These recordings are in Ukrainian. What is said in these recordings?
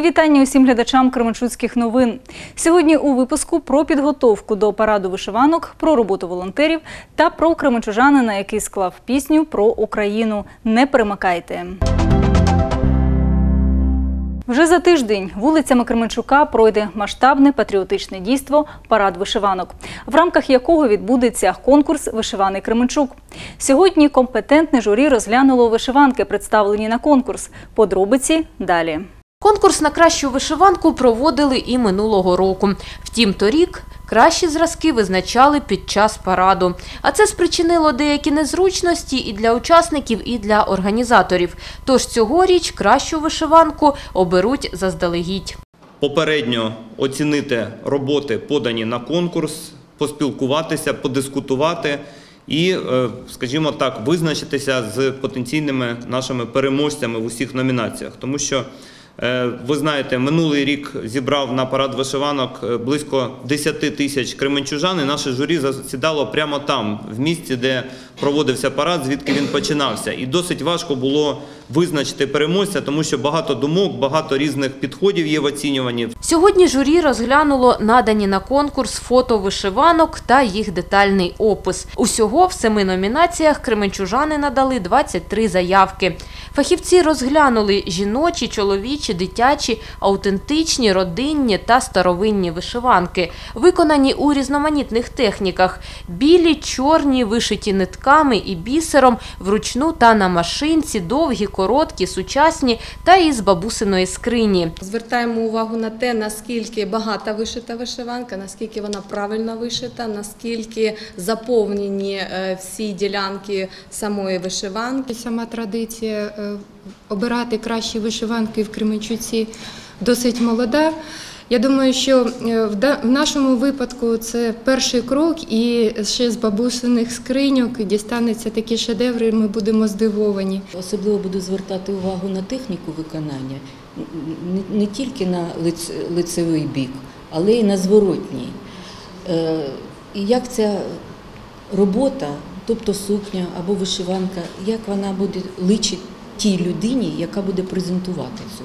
Вітання усім глядачам Кременчуцьких новин. Сьогодні у випуску про підготовку до параду вишиванок, про роботу волонтерів та про кременчужанина, який склав пісню про Україну. Не перемикайте. Вже за тиждень вулицями Кременчука пройде масштабне патріотичне дійство Парад вишиванок, в рамках якого відбудеться конкурс Вишиваний Кременчук. Сьогодні компетентне журі розглянуло вишиванки, представлені на конкурс. Подробиці далі. Конкурс на кращу вишиванку проводили і минулого року. Втім, торік кращі зразки визначали під час параду. А це спричинило деякі незручності і для учасників, і для організаторів. Тож цьогоріч кращу вишиванку оберуть заздалегідь. попередньо оцінити роботи, подані на конкурс, поспілкуватися, подискутувати і, е, скажімо так, визначитися з потенційними нашими переможцями в усіх номінаціях. Тому що ви знаєте, минулий рік зібрав на парад вишиванок е, близько 10 тисяч кременчужан, і наше журі засідало прямо там, в місці, де проводився парад, звідки він починався. І досить важко було визначити переможця, тому що багато думок, багато різних підходів є в оцінюванні. Сьогодні журі розглянуло надані на конкурс фото вишиванок та їх детальний опис. Усього в семи номінаціях кременчужани надали 23 заявки. Фахівці розглянули жіночі, чоловічі, дитячі, аутентичні, родинні та старовинні вишиванки, виконані у різноманітних техніках: білі, чорні, вишиті нитками і бісером, вручну та на машинці, довгі, короткі, сучасні та із бабусиної скрині. Звертаємо увагу на те, наскільки багата вишита вишиванка, наскільки вона правильно вишита, наскільки заповнені е, всі ділянки самої вишиванки. Сама традиція е, обирати кращі вишиванки в Кременчуці досить молода. Я думаю, що е, в нашому випадку це перший крок, і ще з бабусиних скриньок дістануться такі шедеври. Ми будемо здивовані. Особливо буду звертати увагу на техніку виконання, не, не тільки на лицевий бік, але й на зворотній. Е, і як ця робота, тобто сукня або вишиванка, як вона буде личить тій людині, яка буде презентувати цю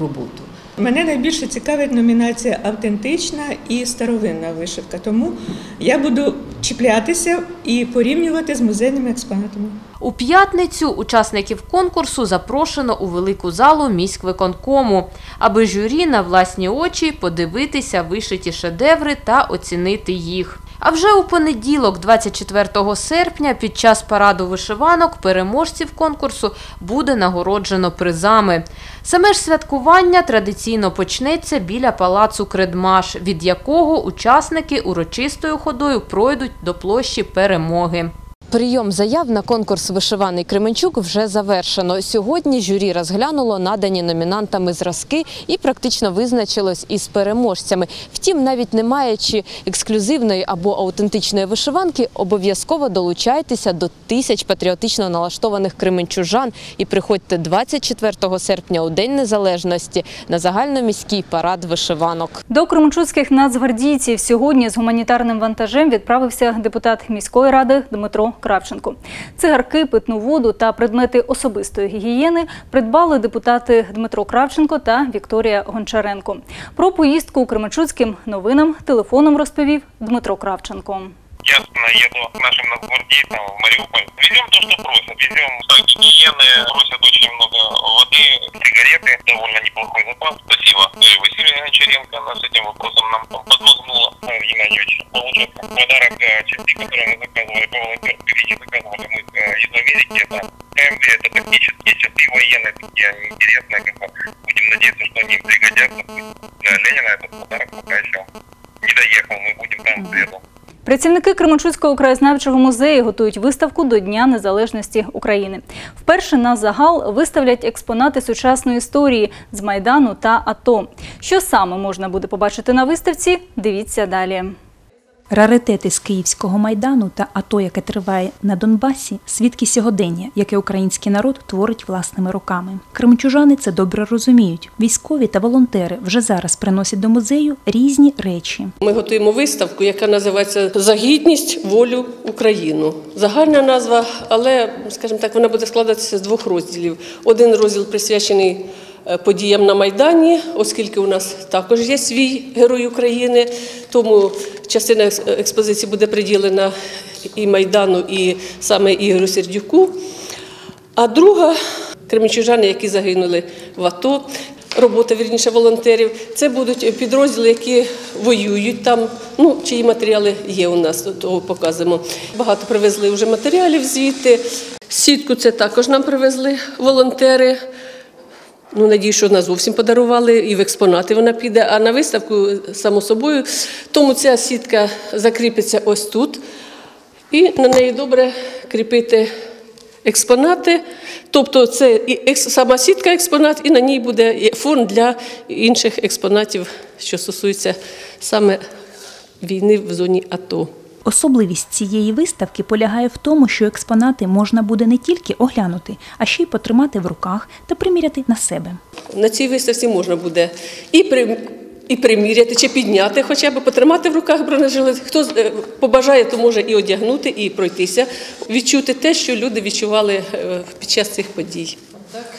роботу. Мене найбільше цікавить номінація автентична і старовинна вишивка, тому я буду чіплятися і порівнювати з музейними експонатами. У п'ятницю учасників конкурсу запрошено у велику залу міськвиконкому, аби журі на власні очі подивитися вишиті шедеври та оцінити їх. А вже у понеділок, 24 серпня, під час параду вишиванок переможців конкурсу буде нагороджено призами. Саме ж святкування традиційно почнеться біля палацу Кредмаш, від якого учасники урочистою ходою пройдуть до площі перемоги. Прийом заяв на конкурс Вишиваний Кременчук вже завершено. Сьогодні журі розглянуло надані номінантами зразки і практично визначилось із переможцями. Втім, навіть не маючи ексклюзивної або аутентичної вишиванки, обов'язково долучайтеся до тисяч патріотично налаштованих кременчужан і приходьте 24 серпня у День Незалежності на загальноміський парад вишиванок. До кременчуцьких нацгвардійців сьогодні з гуманітарним вантажем відправився депутат міської ради Дмитро Кравченко. Цигарки, питну воду та предмети особистої гігієни придбали депутати Дмитро Кравченко та Вікторія Гончаренко. Про поїздку Кременчуцьким новинам телефоном розповів Дмитро Кравченко. Я еду к нашим нацгвардейцам в Мариуполь. Везем то, что просят. Везем гигиены, просят очень много воды, сигареты, довольно неплохой запас. Спасибо Юрию Васильевне Гончаренко, она с этим вопросом нам там подмогнула. Ну, Геннадьевич, получается, подарок э, части, которые мы заказывали по волонтерской линии, заказывали мы э, из Америки. Это КМВ, это тактические часы военные, такие они интересные, как бы. Будем надеяться, что они пригодятся. Для Ленина этот подарок пока еще не доехал, мы будем там среду. Працівники Кременчуцького краєзнавчого музею готують виставку до Дня Незалежності України. Вперше на загал виставлять експонати сучасної історії з Майдану та АТО. Що саме можна буде побачити на виставці? Дивіться далі. Раритети з Київського майдану та АТО, яке триває на Донбасі, свідки сьогодення, яке український народ творить власними руками. Кременчужани це добре розуміють. Військові та волонтери вже зараз приносять до музею різні речі. Ми готуємо виставку, яка називається За гідність, волю Україну. Загальна назва, але, скажімо так, вона буде складатися з двох розділів. Один розділ присвячений е, подіям на Майдані, оскільки у нас також є свій герой України, тому частина експозиції буде приділена і Майдану, і саме Ігорю Сердюку. А друга кременчужани, які загинули в АТО, робота вірніше волонтерів. Це будуть підрозділи, які воюють там. Ну, чиї матеріали є у нас, то показуємо. Багато привезли вже матеріалів звідти. Сітку це також нам привезли волонтери. Ну, надію, що вона зовсім подарували, і в експонати вона піде, а на виставку, само собою. Тому ця сітка закріпиться ось тут. І на неї добре кріпити експонати. Тобто це і сама сітка експонат, і на ній буде фон для інших експонатів, що стосуються саме війни в зоні АТО. Особливість цієї виставки полягає в тому, що експонати можна буде не тільки оглянути, а ще й потримати в руках та приміряти на себе. На цій виставці можна буде і при. І приміряти чи підняти, хоча б потримати в руках бронежилет. Хто е, побажає, то може і одягнути, і пройтися, відчути те, що люди відчували е, під час цих подій. Так,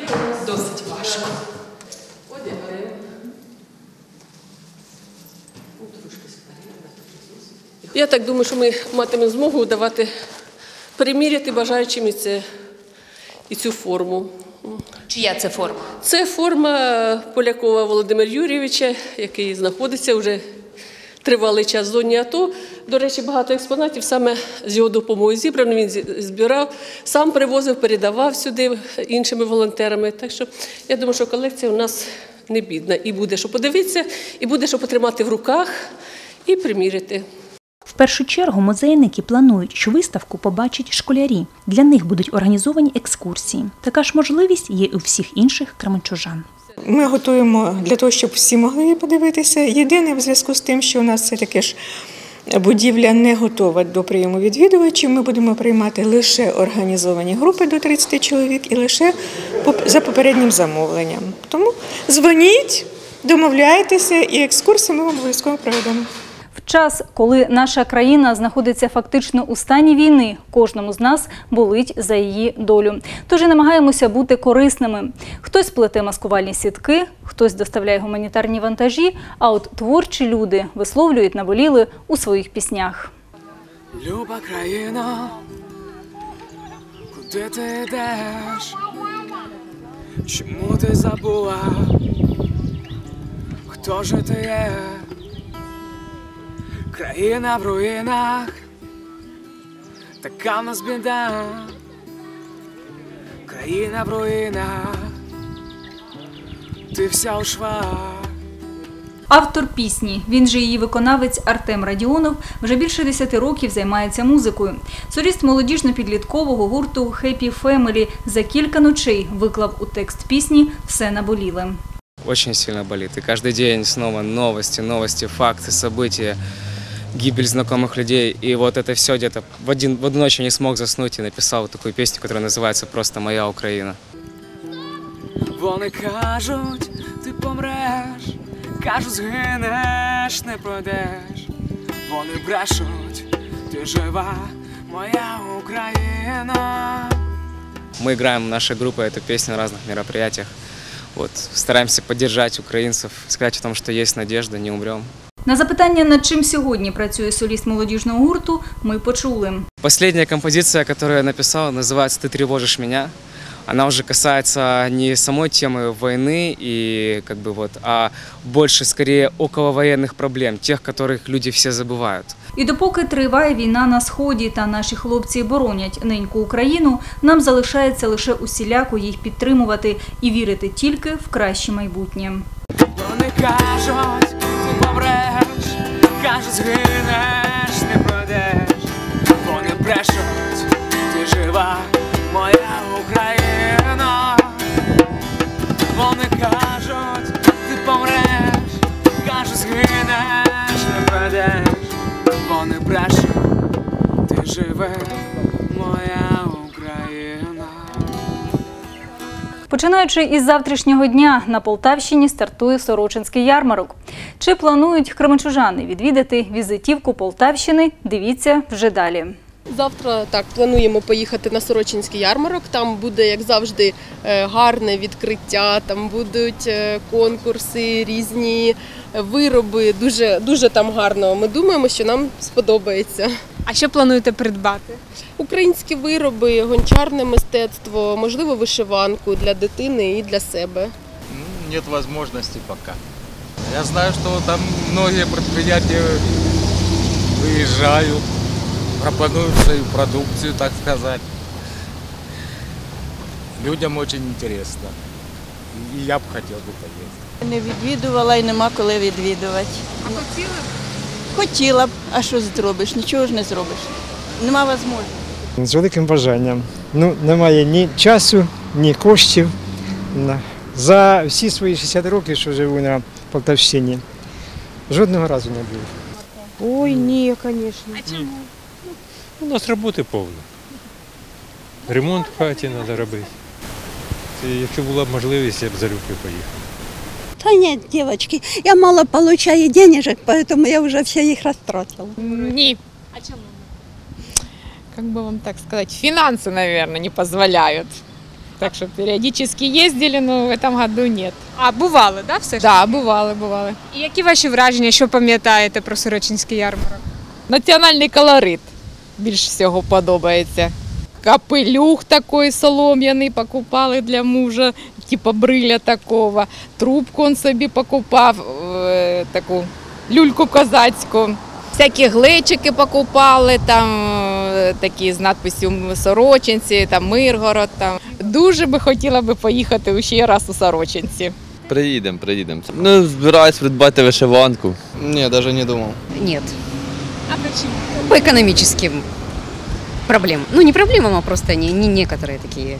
є у нас досить важко. Одягаємо. Я так думаю, що ми матимемо змогу давати приміряти бажаючим і це і цю форму. Чия це форма? Це форма Полякова Володимира Юрійовича, який знаходиться вже тривалий час в зоні АТО. До речі, багато експонатів саме з його допомогою зібрано. Він збирав, сам привозив, передавав сюди іншими волонтерами. Так що я думаю, що колекція у нас не бідна. І буде що подивитися, і буде що потримати в руках і приміряти. В першу чергу музейники планують, що виставку побачать школярі. Для них будуть організовані екскурсії. Така ж можливість є у всіх інших кременчужан. Ми готуємо для того, щоб всі могли подивитися. Єдине в зв'язку з тим, що у нас все таки ж будівля не готова до прийому відвідувачів. Ми будемо приймати лише організовані групи до 30 чоловік і лише за попереднім замовленням. Тому дзвоніть, домовляйтеся, і екскурсії ми вам обов'язково проведемо. Час, коли наша країна знаходиться фактично у стані війни, кожному з нас болить за її долю. Тож і намагаємося бути корисними. Хтось плете маскувальні сітки, хтось доставляє гуманітарні вантажі, а от творчі люди висловлюють наболіли у своїх піснях. Люба країна, куди ти йдеш? Чому ти забула? Хто же ти є? Країна в руїнах, така в нас біда. Країна в руїнах, ти вся у швах. Автор пісні, він же її виконавець Артем Радіонов, вже більше 10 років займається музикою. Соліст молодіжно-підліткового гурту «Happy Family» за кілька ночей виклав у текст пісні «Все наболіле». очень сильно болит. И каждый день снова новости, новости, факты, события, Гибель знакомых людей. И вот это все где-то в, один, в одну ночь я не смог заснуть и написал вот такую песню, которая называется просто «Моя Україна». Вони кажуть, ти помреш, кажуть, згинеш, не пройдеш. Вони брешуть, ти жива, моя Україна. Мы играем нашей группой эту песню на разных мероприятиях. Вот, стараемся поддержать украинцев, сказать о том, что есть надежда, не умрем. На запитання, над чим сьогодні працює соліст молодіжного гурту, ми почули. Последняя композиция, которую я написал, называется «Ты тревожишь меня». Она уже касается не самой темы войны, и как бы вот, а больше скорее околовоенных проблем, тех, которых люди все забывают. І допоки триває війна на сході та наші хлопці боронять неньку Україну, нам залишається лише усіляко їх підтримувати і вірити тільки в краще майбутнє. Вони кажуть, ти помреш, кажуть, згинеш, не пройдеш. Вони брешуть, ти жива, моя Україна. Вони кажуть, ти помреш, кажуть, згинеш, не пройдеш. Вони брешуть, ти живе, моя Починаючи із завтрашнього дня на Полтавщині стартує Сорочинський ярмарок. Чи планують кременчужани відвідати візитівку Полтавщини? Дивіться вже далі. Завтра так плануємо поїхати на Сорочинський ярмарок. Там буде, як завжди, е, гарне відкриття. Там будуть е, конкурси, різні вироби. Дуже дуже там гарно. Ми думаємо, що нам сподобається. А що плануєте придбати? Українські вироби, гончарне мистецтво, можливо, вишиванку для дитини і для себе. Нет возможности пока. Я знаю, что там многие предприятия выезжают, пропонуют свою продукцию, так сказать. Людям очень интересно. И я бы хотел бы поесть. Не відвідувала і нема коли відвідувати. А хотіли б? Хотіла б, а що зробиш? Нічого ж не зробиш. Нема можливості. З великим бажанням. Ну, немає ні часу, ні коштів. За всі свої 60 років, що живу на Полтавщині, жодного разу не був. Ой, ні, звісно. А чому? У нас роботи повно. Ремонт в хаті треба робити. Це, якщо була б можливість, я б залюбки поїхав. Да нет, девочки, я мало получаю денежек, поэтому я уже все их растратила. Ні. А чому? Как бы вам так сказать, финансы, наверное, не позволяют. Так что периодически ездили, но в этом году нет. А бували, да, все ж? Да, бували, бували. І які ваші враження, що пам'ятаєте про Сорочинський ярмарок? Національний колорит більш всього подобається. Капелюх такий солом'яний покупали для мужа, типа бриля такого. Трубку він собі покупав, е, таку люльку козацьку. Всякі глечики покупали, там е, такі з надписю Сорочинці, там Миргород. Там. Дуже би хотіла би поїхати ще раз у Сорочинці. Приїдемо, приїдемо. Ну, збираюсь придбати вишиванку. Ні, навіть не думав. Нет, А почему? по экономическим проблемам. Ну, не проблемам, а просто не, не некоторые такие.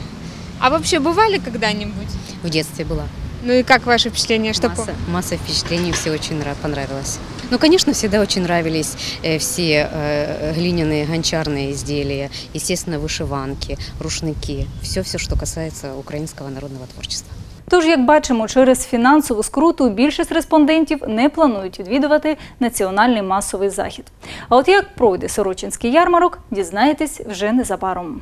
А вообще бывали когда-нибудь? В детстве была. Ну и как ваше впечатление? Что Масса, масса впечатлений, все очень нрав- понравилось. Ну, конечно, всегда очень нравились э, все э, глиняные гончарные изделия, естественно, вышиванки, рушники, все-все, что касается украинского народного творчества. Тож, як бачимо, через фінансову скруту більшість респондентів не планують відвідувати національний масовий захід. А от як пройде Сорочинський ярмарок, дізнаєтесь вже незабаром.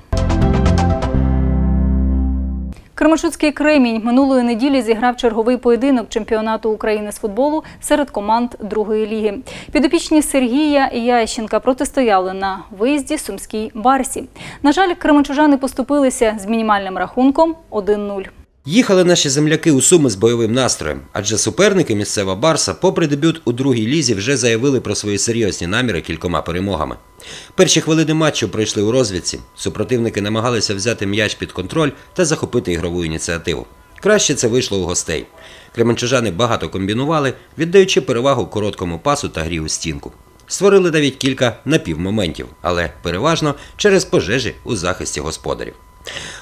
Кременчуцький кремінь минулої неділі зіграв черговий поєдинок чемпіонату України з футболу серед команд другої ліги. Підопічні Сергія і Ященка протистояли на виїзді Сумській Барсі. На жаль, кременчужани поступилися з мінімальним рахунком 1-0. Їхали наші земляки у Суми з бойовим настроєм, адже суперники місцева Барса, попри дебют у другій лізі, вже заявили про свої серйозні наміри кількома перемогами. Перші хвилини матчу пройшли у розвідці. Супротивники намагалися взяти м'яч під контроль та захопити ігрову ініціативу. Краще це вийшло у гостей. Кременчужани багато комбінували, віддаючи перевагу короткому пасу та грі у стінку. Створили навіть кілька напівмоментів, але переважно через пожежі у захисті господарів.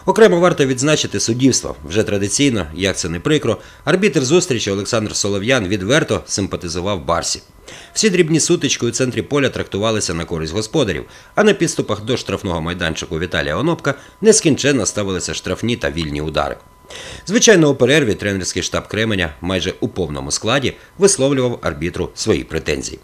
Окремо варто відзначити суддівство. Вже традиційно, як це не прикро, арбітр зустрічі Олександр Солов'ян відверто симпатизував Барсі. Всі дрібні сутички у центрі поля трактувалися на користь господарів, а на підступах до штрафного майданчику Віталія Онопка нескінченно ставилися штрафні та вільні удари. Звичайно, у перерві тренерський штаб Кременя майже у повному складі висловлював арбітру свої претензії.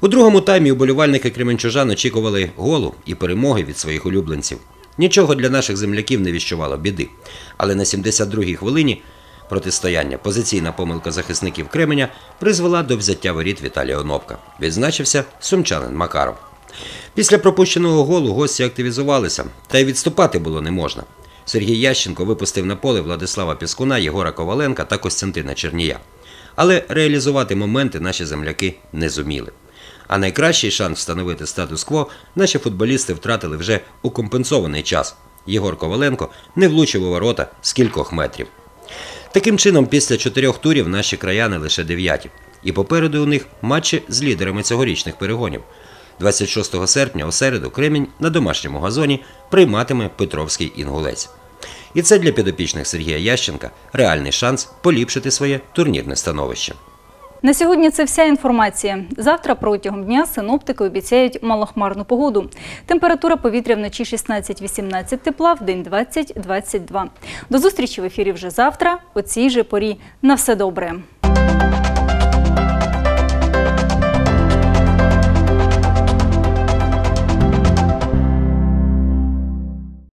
У другому таймі уболівальники кременчужан очікували голу і перемоги від своїх улюбленців. Нічого для наших земляків не віщувало біди. Але на 72-й хвилині протистояння позиційна помилка захисників Кременя призвела до взяття воріт Віталія Онопка. Відзначився сумчанин Макаров. Після пропущеного голу гості активізувалися, та й відступати було не можна. Сергій Ященко випустив на поле Владислава Піскуна, Єгора Коваленка та Костянтина Чернія. Але реалізувати моменти наші земляки не зуміли. А найкращий шанс встановити статус-кво наші футболісти втратили вже у компенсований час. Єгор Коваленко не влучив у ворота з кількох метрів. Таким чином, після чотирьох турів наші краяни лише дев'яті. І попереду у них матчі з лідерами цьогорічних перегонів. 26 серпня у середу Кремінь на домашньому газоні прийматиме Петровський інгулець. І це для підопічних Сергія Ященка реальний шанс поліпшити своє турнірне становище. На сьогодні це вся інформація. Завтра протягом дня синоптики обіцяють малохмарну погоду. Температура повітря вночі 16-18 тепла, в день 20-22. До зустрічі в ефірі вже завтра, о цій же порі. На все добре.